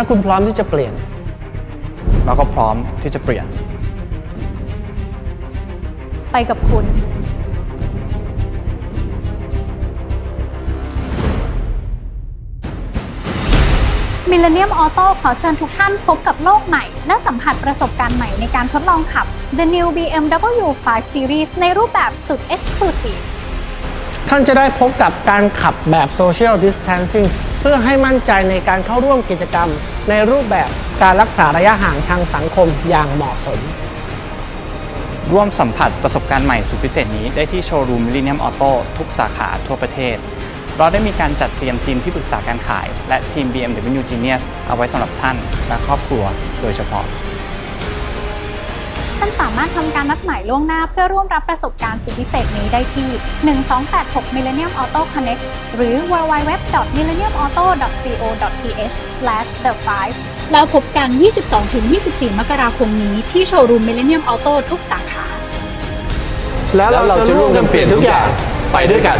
ถ้าคุณพร้อมที่จะเปลี่ยน เราก็พร้อมที่จะเปลี่ยน ไปกับคุณ มิลเลนเนียมออโต้ขอเชิญทุกท่านพบกับโลกใหม่ และสัมผัสประสบการณ์ใหม่ในการทดลองขับ The New BMW 5 Series ในรูปแบบสุด Exclusive ท่านจะได้พบกับการขับแบบ Social Distancing เพื่อให้มั่นใจในการเข้าร่วมกิจกรรม ในรูปแบบการรักษาระยะห่างทางสังคมอย่างเหมาะสม ร่วมสัมผัสประสบการณ์ใหม่สุดพิเศษนี้ได้ที่โชว์รูมมิลเลนเนียมออโต้ทุกสาขาทั่วประเทศ เราได้มีการจัดเตรียมทีมที่ปรึกษาการขาย และทีม BMW Genius เอาไว้สำหรับท่านและครอบครัวโดยเฉพาะ ท่านสามารถทำการนัดหมายล่วงหน้าเพื่อร่วมรับประสบการณ์สุดพิเศษนี้ได้ที่ 1286 Millennium Auto Connect หรือ www.millenniumauto.co.th/the 5 แล้วพบกัน 22-24 มกราคมนี้ที่โชว์รูม Millennium Auto ทุกสาขา แล้วเราจะร่วมกันเปลี่ยนทุกอย่างไปด้วยกัน